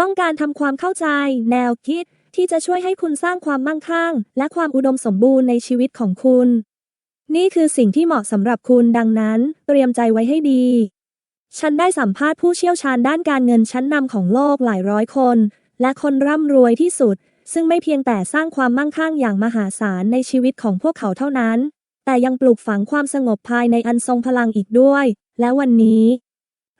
ต้องการทำความเข้าใจ แนวคิด ที่จะช่วยให้คุณสร้างความมั่งคั่ง และความอุดมสมบูรณ์ในชีวิตของคุณ นี่คือสิ่งที่เหมาะสำหรับคุณดังนั้น เตรียมใจไว้ให้ดี ฉันได้สัมภาษณ์ผู้เชี่ยวชาญด้านการเงินชั้นนำของโลกหลายร้อยคน และคนร่ำรวยที่สุด ซึ่งไม่เพียงแต่สร้างความมั่งคั่งอย่างมหาศาลในชีวิตของพวกเขาเท่านั้น แต่ยังปลูกฝังความสงบภายในอันทรงพลังอีกด้วย และวันนี้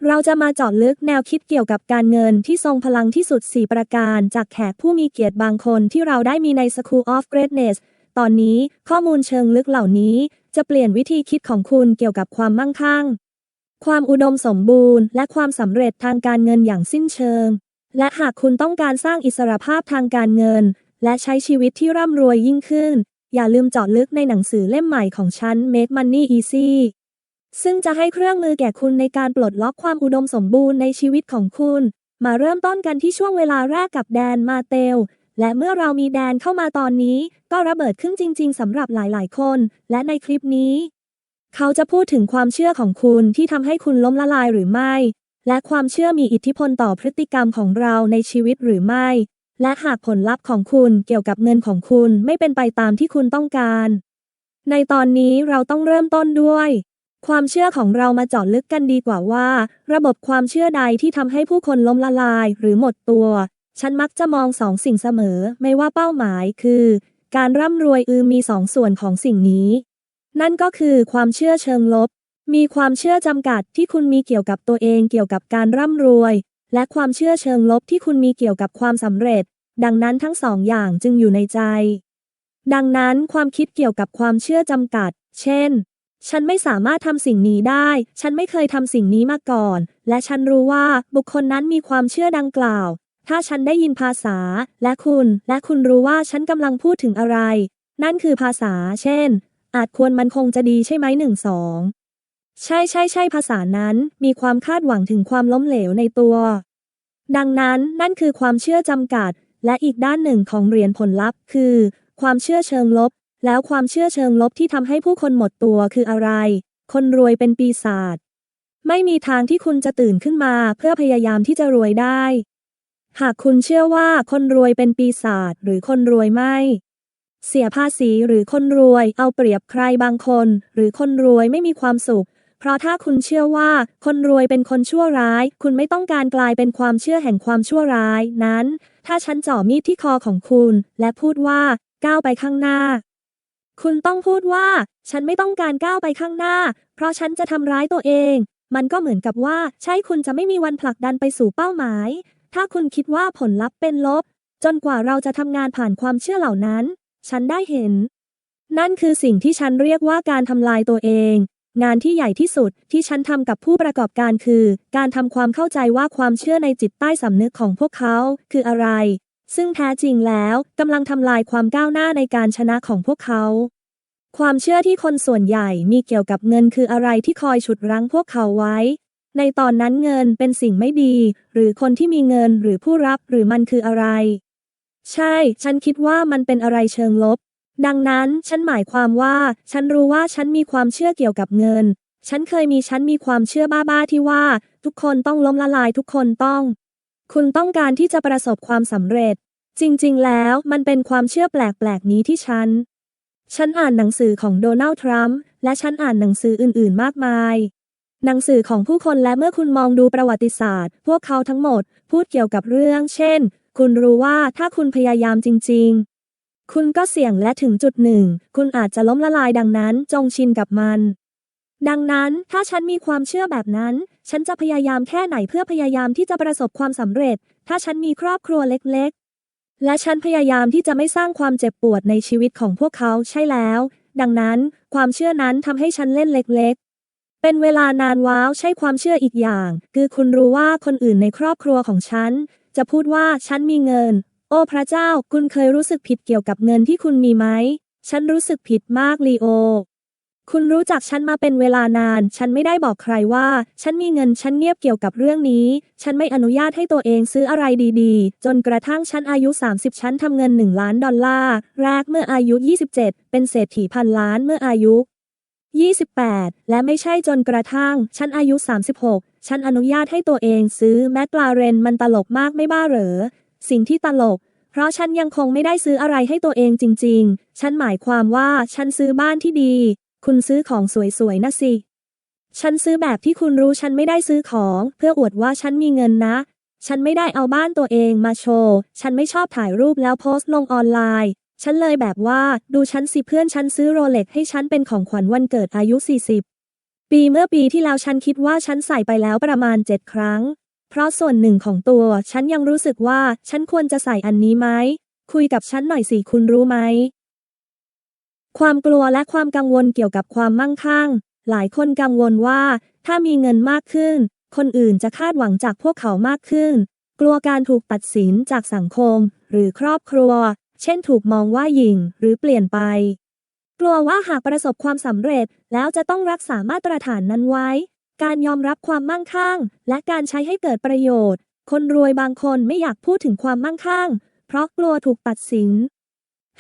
เราจะมาเจาะลึกแนวคิดเกี่ยวกับการเงินที่ทรงพลังที่สุด 4 ประการจากแขกผู้มีเกียรติบางคนที่เราได้มีใน School of Greatness ตอนนี้ข้อมูลเชิงลึกเหล่านี้ จะเปลี่ยนวิธีคิดของคุณเกี่ยวกับความมั่งคั่ง ความอุดมสมบูรณ์ และความสำเร็จทางการเงินอย่างสิ้นเชิง และหากคุณต้องการสร้างอิสรภาพทางการเงิน และใช้ชีวิตที่ร่ำรวยยิ่งขึ้น อย่าลืมเจาะลึกในหนังสือเล่มใหม่ของฉัน Make Money Easy ซึ่งจะให้เครื่องมือแก่คุณในการปลดล็อกความอุดมสมบูรณ์ในชีวิตของคุณ มาเริ่มต้นกันที่ช่วงเวลาแรกกับแดนมาเตล และเมื่อเรามีแดนเข้ามาตอนนี้ ก็ระเบิดขึ้นจริง ๆสำหรับหลายๆ คน และในคลิปนี้ เขาจะพูดถึงความเชื่อของคุณที่ทำให้คุณล้มละลายหรือไม่ และความเชื่อมีอิทธิพลต่อพฤติกรรมของเราในชีวิตหรือไม่ และหากผลลัพธ์ของคุณเกี่ยวกับเงินของคุณไม่เป็นไปตามที่คุณต้องการ ในตอนนี้เราต้องเริ่มต้นด้วย ความเชื่อของเรามาเจาะลึกกันดีกว่าว่า ระบบความเชื่อใดที่ทำให้ผู้คนล้มละลายหรือหมดตัว ฉันมักจะมองสองสิ่งเสมอ ไม่ว่าเป้าหมายคือ การร่ำรวยอือมีสองส่วนของสิ่งนี้ นั่นก็คือความเชื่อเชิงลบ มีความเชื่อจำกัดที่คุณมีเกี่ยวกับตัวเองเกี่ยวกับการร่ำรวย และความเชื่อเชิงลบที่คุณมีเกี่ยวกับความสำเร็จ ดังนั้นทั้งสองอย่างจึงอยู่ในใจ ดังนั้นความคิดเกี่ยวกับความเชื่อจำกัด เช่น ฉันไม่สามารถทำสิ่งนี้ได้ ฉันไม่เคยทำสิ่งนี้มาก่อน และฉันรู้ว่าบุคคลนั้นมีความเชื่อดังกล่าว ถ้าฉันได้ยินภาษา และคุณ และคุณรู้ว่าฉันกำลังพูดถึงอะไร นั่นคือภาษา เช่น อาจควรมันคงจะดีใช่ไหมหนึ่งสอง ใช่ใช่ใช่ภาษานั้น มีความคาดหวังถึงความล้มเหลวในตัว ดังนั้นนั่นคือความเชื่อจำกัด และอีกด้านหนึ่งของเหรียญผลลัพธ์คือ ความเชื่อเชิงลบ แล้วความเชื่อเชิงลบที่ทำให้ผู้คนหมดตัวคืออะไร คนรวยเป็นปีศาจ ไม่มีทางที่คุณจะตื่นขึ้นมาเพื่อพยายามที่จะรวยได้ หากคุณเชื่อว่าคนรวยเป็นปีศาจหรือคนรวยไม่ เสียภาษีหรือคนรวยเอาเปรียบใครบางคน หรือคนรวยไม่มีความสุข เพราะถ้าคุณเชื่อว่าคนรวยเป็นคนชั่วร้าย คุณไม่ต้องการกลายเป็นความเชื่อแห่งความชั่วร้ายนั้น ถ้าฉันจ่อมีดที่คอของคุณ และพูดว่าก้าวไปข้างหน้า คุณต้องพูดว่า ฉันไม่ต้องการก้าวไปข้างหน้า เพราะฉันจะทำร้ายตัวเอง มันก็เหมือนกับว่า ใช่คุณจะไม่มีวันผลักดันไปสู่เป้าหมาย ถ้าคุณคิดว่าผลลัพธ์เป็นลบ จนกว่าเราจะทำงานผ่านความเชื่อเหล่านั้น ฉันได้เห็น นั่นคือสิ่งที่ฉันเรียกว่าการทำลายตัวเอง งานที่ใหญ่ที่สุดที่ฉันทำกับผู้ประกอบการคือ การทำความเข้าใจว่าความเชื่อในจิตใต้สำนึกของพวกเขา คืออะไร ซึ่งแท้จริงแล้วกำลังทำลายความก้าวหน้าในการชนะของพวกเขา ความเชื่อที่คนส่วนใหญ่มีเกี่ยวกับเงินคืออะไรที่คอยฉุดรั้งพวกเขาไว้ ในตอนนั้นเงินเป็นสิ่งไม่ดี หรือคนที่มีเงินหรือผู้รับหรือมันคืออะไร ใช่ ฉันคิดว่ามันเป็นอะไรเชิงลบ ดังนั้นฉันหมายความว่า ฉันรู้ว่าฉันมีความเชื่อเกี่ยวกับเงิน ฉันเคยมีฉันมีความเชื่อบ้าๆที่ว่า ทุกคนต้องล้มละลายทุกคนต้อง คุณต้องการที่จะประสบความสำเร็จ จริง ๆ แล้วมันเป็นความเชื่อแปลก ๆ นี้ที่ฉัน ฉันอ่านหนังสือของโดนัลด์ทรัมป์และฉันอ่านหนังสืออื่น ๆ มากมาย หนังสือของผู้คนและเมื่อคุณมองดูประวัติศาสตร์ พวกเขาทั้งหมด พูดเกี่ยวกับเรื่อง เช่น คุณรู้ว่าถ้าคุณพยายามจริง ๆ คุณก็เสี่ยงและถึงจุดหนึ่ง คุณอาจจะล้มละลายดังนั้นจงชินกับมันดังนั้นถ้าฉันมีความเชื่อแบบนั้น ฉันจะพยายามแค่ไหนเพื่อพยายามที่จะประสบความสำเร็จ ถ้าฉันมีครอบครัวเล็กๆ และฉันพยายามที่จะไม่สร้างความเจ็บปวดในชีวิตของพวกเขาใช่แล้ว ดังนั้น ความเชื่อนั้นทำให้ฉันเล่นเล็กๆ เป็นเวลานานว้าวใช่ความเชื่ออีกอย่าง คือคุณรู้ว่าคนอื่นในครอบครัวของฉัน จะพูดว่าฉันมีเงิน โอ้พระเจ้า คุณเคยรู้สึกผิดเกี่ยวกับเงินที่คุณมีไหม ฉันรู้สึกผิดมากลีโอ คุณรู้จักฉันมาเป็นเวลานาน ฉันไม่ได้บอกใครว่า ฉันมีเงิน ฉันเงียบเกี่ยวกับเรื่องนี้ ฉันไม่อนุญาตให้ตัวเองซื้ออะไรดีๆ จนกระทั่งฉันอายุ 30 ฉันทำเงิน 1 ล้านดอลลาร์แรกเมื่ออายุ 27 เป็นเศรษฐีพันล้านเมื่ออายุ 28 และไม่ใช่จนกระทั่ง ฉันอายุ 36 ฉันอนุญาตให้ตัวเองซื้อแมคลาเรนมันตลกมากไม่บ้าเหรอ สิ่งที่ตลกเพราะฉันยังคงไม่ได้ซื้ออะไรให้ตัวเองจริง ๆ ฉันหมายความว่าฉันซื้อบ้านที่ดี คุณซื้อของสวยๆนะสิ ฉันซื้อแบบที่คุณรู้ฉันไม่ได้ซื้อของ เพื่ออวดว่าฉันมีเงินนะ ฉันไม่ได้เอาบ้านตัวเองมาโชว์ ฉันไม่ชอบถ่ายรูปแล้วโพสต์ลงออนไลน์ ฉันเลยแบบว่าดูฉันสิเพื่อนฉันซื้อโรเล็กให้ฉันเป็นของขวัญวันเกิดอายุ 40 ปีเมื่อปีที่แล้วฉันคิดว่าฉันใส่ไปแล้วประมาณ 7 ครั้ง เพราะส่วนหนึ่งของตัวฉันยังรู้สึกว่าฉันควรจะใส่อันนี้ไหม คุยกับฉันหน่อยสิคุณรู้ไหม ความกลัวและความกังวลเกี่ยวกับความมั่งคั่ง หลายคนกังวลว่า ถ้ามีเงินมากขึ้น คนอื่นจะคาดหวังจากพวกเขามากขึ้น กลัวการถูกตัดสินจากสังคม หรือครอบครัว เช่นถูกมองว่าหยิ่งหรือเปลี่ยนไป กลัวว่าหากประสบความสำเร็จแล้วจะต้องรักษามาตรฐานนั้นไว้ การยอมรับความมั่งคั่ง และการใช้ให้เกิดประโยชน์ คนรวยบางคนไม่อยากพูดถึงความมั่งคั่ง เพราะกลัวถูกตัดสิน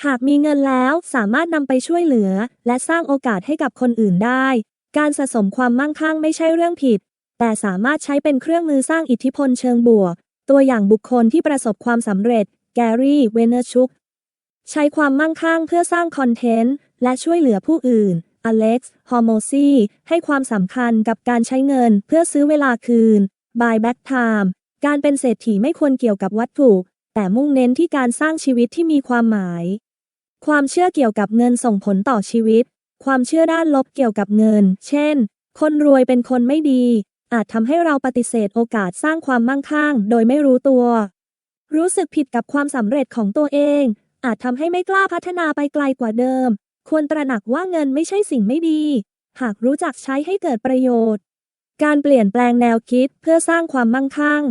หากมีเงินแล้วสามารถนำไปช่วยเหลือ และสร้างโอกาสให้กับคนอื่นได้ การสะสมความมั่งคั่งไม่ใช่เรื่องผิด แต่สามารถใช้เป็นเครื่องมือสร้างอิทธิพลเชิงบวก ตัวอย่างบุคคลที่ประสบความสำเร็จ แกรี่ เวเนอร์ชุก ใช้ความมั่งคั่งเพื่อสร้างคอนเทนต์ และช่วยเหลือผู้อื่น อเล็กซ์ ฮอร์โมซีให้ความสำคัญกับการใช้เงินเพื่อซื้อเวลาคืน buy back time การเป็นเศรษฐีไม่ควรเกี่ยวกับวัตถุ แต่มุ่งเน้นที่การสร้างชีวิตที่มีความหมาย ความเชื่อเกี่ยวกับเงินส่งผลต่อชีวิต ความเชื่อด้านลบเกี่ยวกับเงิน เช่น คนรวยเป็นคนไม่ดี อาจทำให้เราปฏิเสธโอกาสสร้างความมั่งคั่ง โดยไม่รู้ตัว รู้สึกผิดกับความสำเร็จของตัวเอง อาจทำให้ไม่กล้าพัฒนาไปไกลกว่าเดิม ควรตระหนักว่าเงินไม่ใช่สิ่งไม่ดี หากรู้จักใช้ให้เกิดประโยชน์ การเปลี่ยนแปลงแนวคิดเพื่อสร้างความมั่งคั่ง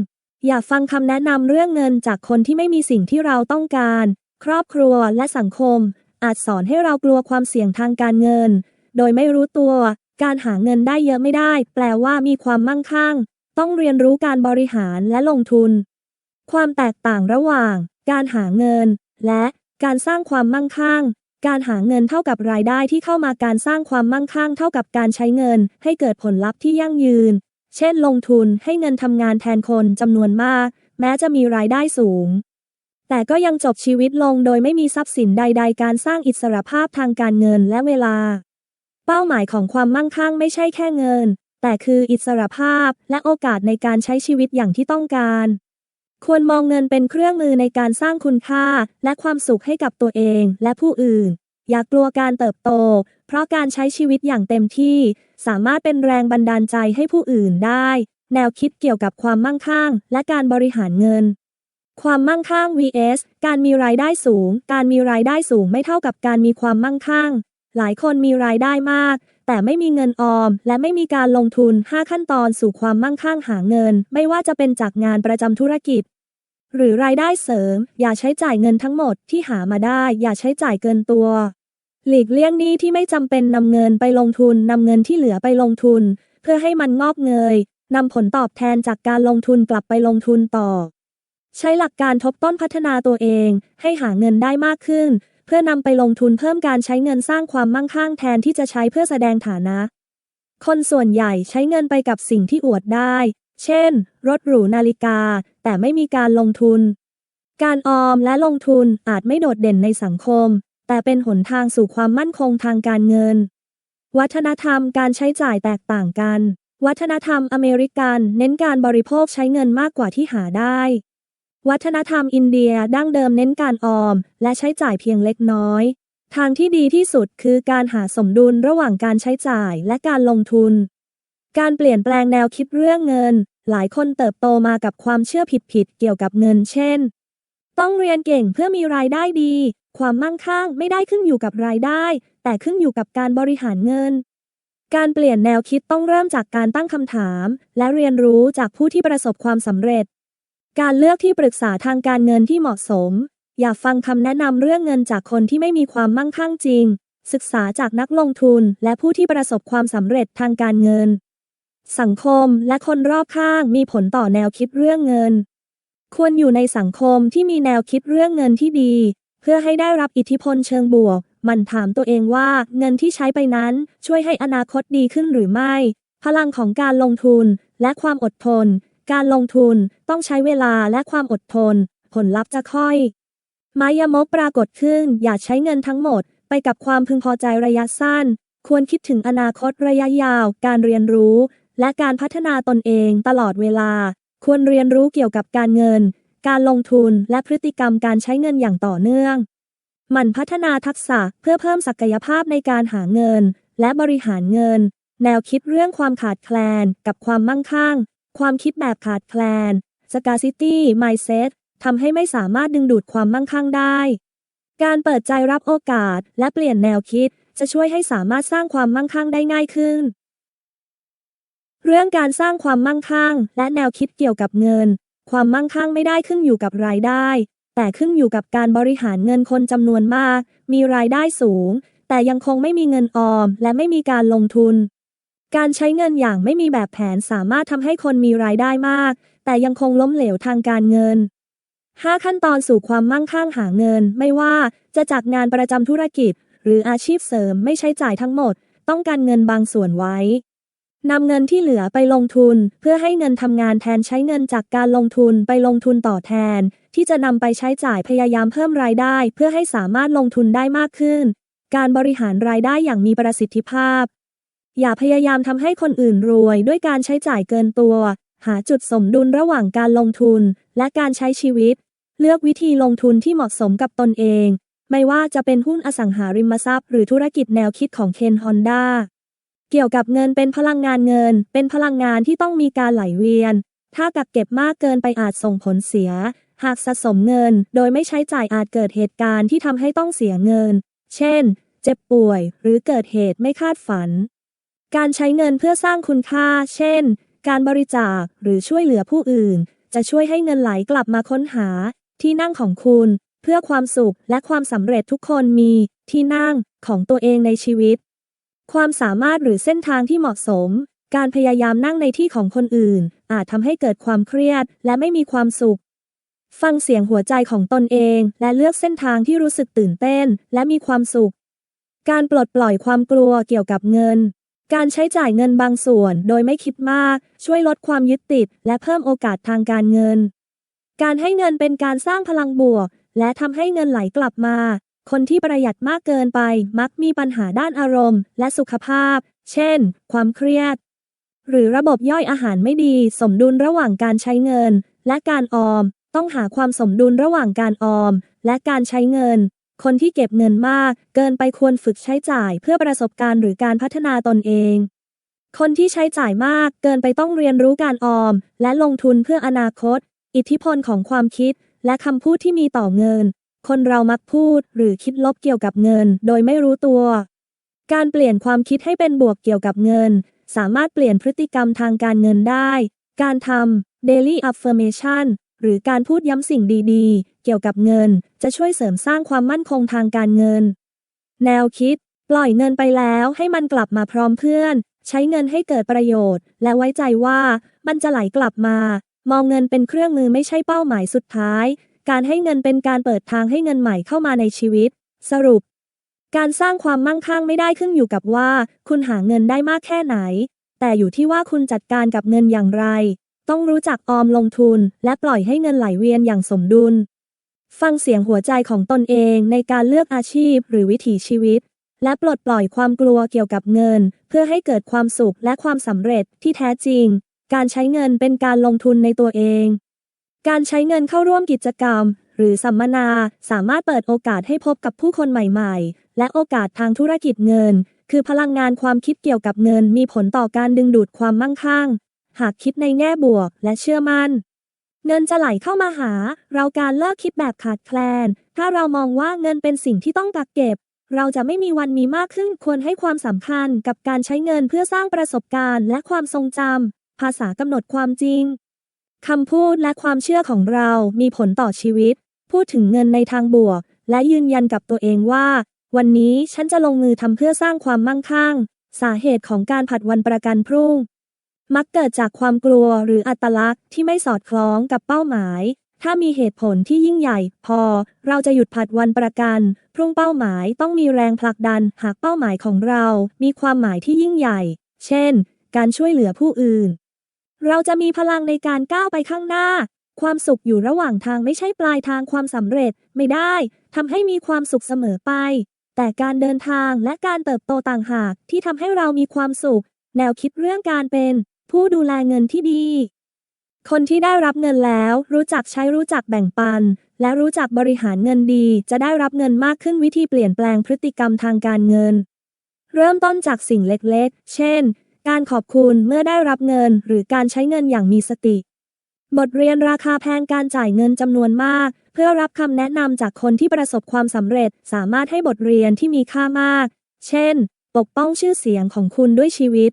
อย่าฟังคำแนะนำเรื่องเงินจากคนที่ไม่มีสิ่งที่เราต้องการ ครอบครัวและสังคม อาจสอนให้เรากลัวความเสี่ยงทางการเงิน โดยไม่รู้ตัว การหาเงินได้เยอะไม่ได้ แปลว่ามีความมั่งคั่ง ต้องเรียนรู้การบริหารและลงทุน ความแตกต่างระหว่าง การหาเงิน และการสร้างความมั่งคั่ง การหาเงินเท่ากับรายได้ที่เข้ามาการสร้างความมั่งคั่ง เท่ากับการใช้เงิน ให้เกิดผลลัพธ์ที่ยั่งยืน เช่น ลงทุนให้เงินทำงานแทนคนจำนวนมาก แม้จะมีรายได้สูง แต่ก็ยังจบชีวิตลงโดยไม่มีทรัพย์สินใด ๆ การสร้างอิสรภาพทางการเงินและเวลา เป้าหมายของความมั่งคั่งไม่ใช่แค่เงิน แต่คืออิสรภาพและโอกาสในการใช้ชีวิตอย่างที่ต้องการ ควรมองเงินเป็นเครื่องมือในการสร้างคุณค่าและความสุขให้กับตัวเองและผู้อื่น อย่ากลัวการเติบโต เพราะการใช้ชีวิตอย่างเต็มที่ สามารถเป็นแรงบันดาลใจให้ผู้อื่นได้ แนวคิดเกี่ยวกับความมั่งคั่ง และการบริหารเงิน ความมั่งคั่ง vs การมีรายได้สูง การมีรายได้สูงไม่เท่ากับการมีความมั่งคั่ง หลายคนมีรายได้มาก แต่ไม่มีเงินออม และไม่มีการลงทุน 5 ขั้นตอนสู่ความมั่งคั่งหาเงิน ไม่ว่าจะเป็นจากงานประจำธุรกิจ หรือรายได้เสริม อย่าใช้จ่ายเงินทั้งหมดที่หามาได้ อย่าใช้จ่ายเกินตัว หลีกเลี่ยงหนี้ที่ไม่จำเป็นนำเงินไปลงทุนนำเงินที่เหลือไปลงทุน เพื่อให้มันงอกเงยนำผลตอบแทนจากการลงทุนกลับไปลงทุนต่อ ใช้หลักการทบต้นพัฒนาตัวเองให้หาเงินได้มากขึ้น เพื่อนำไปลงทุนเพิ่มการใช้เงินสร้างความมั่งคั่งแทนที่จะใช้เพื่อแสดงฐานะ คนส่วนใหญ่ใช้เงินไปกับสิ่งที่อวดได้ เช่น รถหรูนาฬิกา แต่ไม่มีการลงทุน การออมและลงทุนอาจไม่โดดเด่นในสังคม แต่เป็นหนทางสู่ความมั่นคงทางการเงิน วัฒนธรรมการใช้จ่ายแตกต่างกัน วัฒนธรรมอเมริกัน เน้นการบริโภคใช้เงินมากกว่าที่หาได้ วัฒนธรรมอินเดียดั้งเดิมเน้นการออม และใช้จ่ายเพียงเล็กน้อย ทางที่ดีที่สุดคือการหาสมดุลระหว่างการใช้จ่ายและการลงทุน การเปลี่ยนแปลงแนวคิดเรื่องเงิน หลายคนเติบโตมากับความเชื่อผิดๆเกี่ยวกับเงิน เช่น ต้องเรียนเก่งเพื่อมีรายได้ดี ความมั่งคั่งไม่ได้ขึ้นอยู่กับรายได้ แต่ขึ้นอยู่กับการบริหารเงิน การเปลี่ยนแนวคิดต้องเริ่มจากการตั้งคำถาม และเรียนรู้จากผู้ที่ประสบความสำเร็จ การเลือกที่ปรึกษาทางการเงินที่เหมาะสม อย่าฟังคำแนะนำเรื่องเงินจากคนที่ไม่มีความมั่งคั่งจริง ศึกษาจากนักลงทุนและผู้ที่ประสบความสำเร็จทางการเงิน สังคมและคนรอบข้างมีผลต่อแนวคิดเรื่องเงิน ควรอยู่ในสังคมที่มีแนวคิดเรื่องเงินที่ดี เพื่อให้ได้รับอิทธิพลเชิงบวก มันถามตัวเองว่าเงินที่ใช้ไปนั้นช่วยให้อนาคตดีขึ้นหรือไม่ พลังของการลงทุนและความอดทน การลงทุนต้องใช้เวลาและความอดทน ผลลัพธ์จะค่อยมายมกปรากฏขึ้น อย่าใช้เงินทั้งหมด ไปกับความพึงพอใจระยะสั้น ควรคิดถึงอนาคตระยะยาว การเรียนรู้ และการพัฒนาตนเองตลอดเวลา ควรเรียนรู้เกี่ยวกับการเงิน การลงทุนและพฤติกรรมการใช้เงินอย่างต่อเนื่อง หมั่นพัฒนาทักษะเพื่อเพิ่มศักยภาพในการหาเงิน และบริหารเงิน แนวคิดเรื่องความขาดแคลน กับความมั่งคั่ง ความคิดแบบขาดแคลน scarcity mindset ทำให้ไม่สามารถดึงดูดความมั่งคั่งได้ การเปิดใจรับโอกาสและเปลี่ยนแนวคิด จะช่วยให้สามารถสร้างความมั่งคั่งได้ง่ายขึ้น เรื่องการสร้างความมั่งคั่ง และแนวคิดเกี่ยวกับเงิน ความมั่งคั่งไม่ได้ขึ้นอยู่กับรายได้ แต่ขึ้นอยู่กับการบริหารเงินคนจำนวนมาก มีรายได้สูง แต่ยังคงไม่มีเงินออม และไม่มีการลงทุน การใช้เงินอย่างไม่มีแบบแผนสามารถทำให้คนมีรายได้มาก แต่ยังคงล้มเหลวทางการเงิน 5 ขั้นตอนสู่ความมั่งคั่งหาเงิน ไม่ว่าจะจากงานประจำธุรกิจ หรืออาชีพเสริมไม่ใช้จ่ายทั้งหมด ต้องการเงินบางส่วนไว้นำเงินที่เหลือไปลงทุน เพื่อให้เงินทำงานแทนใช้เงินจากการลงทุนไปลงทุนต่อแทน ที่จะนำไปใช้จ่ายพยายามเพิ่มรายได้ เพื่อให้สามารถลงทุนได้มากขึ้น การบริหารรายได้อย่างมีประสิทธิภาพ อย่าพยายามทำให้คนอื่นรวยด้วยการใช้จ่ายเกินตัว หาจุดสมดุลระหว่างการลงทุนและการใช้ชีวิต เลือกวิธีลงทุนที่เหมาะสมกับตนเอง ไม่ว่าจะเป็นหุ้นอสังหาริมทรัพย์หรือธุรกิจแนวคิดของเคนฮอนดาเกี่ยวกับเงินเป็นพลังงานเงิน เป็นพลังงานที่ต้องมีการไหลเวียน ถ้ากักเก็บมากเกินไปอาจส่งผลเสีย หากสะสมเงินโดยไม่ใช้จ่ายอาจเกิดเหตุการณ์ที่ทำให้ต้องเสียเงิน เช่น เจ็บป่วย หรือเกิดเหตุไม่คาดฝัน การใช้เงินเพื่อสร้างคุณค่า เช่น การบริจาคหรือช่วยเหลือผู้อื่น จะช่วยให้เงินไหลกลับมาค้นหา ที่นั่งของคุณ เพื่อความสุขและความสำเร็จทุกคนมีที่นั่งของตัวเองในชีวิต ความสามารถหรือเส้นทางที่เหมาะสม การพยายามนั่งในที่ของคนอื่น อาจทำให้เกิดความเครียดและไม่มีความสุข ฟังเสียงหัวใจของตนเอง และเลือกเส้นทางที่รู้สึกตื่นเต้น และมีความสุข การปลดปล่อยความกลัวเกี่ยวกับเงิน การใช้จ่ายเงินบางส่วนโดยไม่คิดมาก ช่วยลดความยึดติด และเพิ่มโอกาสทางการเงิน การให้เงินเป็นการสร้างพลังบวก และทำให้เงินไหลกลับมา คนที่ประหยัดมากเกินไป มักมีปัญหาด้านอารมณ์ และสุขภาพ เช่น ความเครียด หรือระบบย่อยอาหารไม่ดี สมดุลระหว่างการใช้เงิน และการออม ต้องหาความสมดุลระหว่างการออม และการใช้เงิน คนที่เก็บเงินมาก เกินไปควรฝึกใช้จ่ายเพื่อประสบการณ์หรือการพัฒนาตนเอง คนที่ใช้จ่ายมาก เกินไปต้องเรียนรู้การออม และลงทุนเพื่ออนาคต อิทธิพลของความคิด และคำพูดที่มีต่อเงิน คนเรามักพูดหรือคิดลบเกี่ยวกับเงิน โดยไม่รู้ตัว การเปลี่ยนความคิดให้เป็นบวกเกี่ยวกับเงิน สามารถเปลี่ยนพฤติกรรมทางการเงินได้ การทำ daily affirmation หรือการพูดย้ำสิ่งดีๆ เกี่ยวกับเงิน จะช่วยเสริมสร้างความมั่นคงทางการเงิน แนวคิด ปล่อยเงินไปแล้วให้มันกลับมาพร้อมเพื่อน ใช้เงินให้เกิดประโยชน์ และไว้ใจว่ามันจะไหลกลับมา มองเงินเป็นเครื่องมือไม่ใช่เป้าหมายสุดท้าย การให้เงินเป็นการเปิดทางให้เงินใหม่เข้ามาในชีวิต สรุป การสร้างความมั่งคั่งไม่ได้ขึ้นอยู่กับว่า คุณหาเงินได้มากแค่ไหน แต่อยู่ที่ว่าคุณจัดการกับเงินอย่างไร ต้องรู้จักออมลงทุน และปล่อยให้เงินไหลเวียนอย่างสมดุล ฟังเสียงหัวใจของตนเองในการเลือกอาชีพหรือวิถีชีวิต และปลดปล่อยความกลัวเกี่ยวกับเงิน เพื่อให้เกิดความสุขและความสำเร็จที่แท้จริง การใช้เงินเป็นการลงทุนในตัวเอง การใช้เงินเข้าร่วมกิจกรรม หรือสัมมนาสามารถเปิดโอกาสให้พบกับผู้คนใหม่ ๆ และโอกาสทางธุรกิจเงิน คือพลังงานความคิดเกี่ยวกับเงินมีผลต่อการดึงดูดความมั่งคั่ง หากคิดในแง่บวกและเชื่อมั่น เงินจะไหลเข้ามาหา เราการเลิกคิดแบบขาดแคลน ถ้าเรามองว่าเงินเป็นสิ่งที่ต้องกักเก็บ เราจะไม่มีวันมีมากขึ้นควรให้ความสำคัญกับการใช้เงินเพื่อสร้างประสบการณ์และความทรงจำภาษากำหนดความจริงคำพูดและความเชื่อของเรามีผลต่อชีวิต พูดถึงเงินในทางบวก และยืนยันกับตัวเองว่า วันนี้ฉันจะลงมือทำเพื่อสร้างความมั่งคั่ง สาเหตุของการผัดวันประกันพรุ่ง มักเกิดจากความกลัวหรืออัตลักษณ์ที่ไม่สอดคล้องกับเป้าหมาย ถ้ามีเหตุผลที่ยิ่งใหญ่ พอ เราจะหยุดผัดวันประกัน พรุ่งเป้าหมายต้องมีแรงผลักดัน หากเป้าหมายของเรา มีความหมายที่ยิ่งใหญ่ เช่น การช่วยเหลือผู้อื่น เราจะมีพลังในการก้าวไปข้างหน้า ความสุขอยู่ระหว่างทางไม่ใช่ปลายทางความสำเร็จ ไม่ได้ทำให้มีความสุขเสมอไป แต่การเดินทางและการเติบโตต่างหากที่ทำให้เรามีความสุข แนวคิดเรื่องการเป็น ผู้ดูแลเงินที่ดี คนที่ได้รับเงินแล้ว รู้จักใช้รู้จักแบ่งปัน และรู้จักบริหารเงินดี จะได้รับเงินมากขึ้นวิธีเปลี่ยนแปลงพฤติกรรมทางการเงิน เริ่มต้นจากสิ่งเล็กๆ เช่น การขอบคุณเมื่อได้รับเงิน หรือการใช้เงินอย่างมีสติ บทเรียนราคาแพงการจ่ายเงินจำนวนมาก เพื่อรับคำแนะนำจากคนที่ประสบความสำเร็จ สามารถให้บทเรียนที่มีค่ามาก เช่น ปกป้องชื่อเสียงของคุณด้วยชีวิต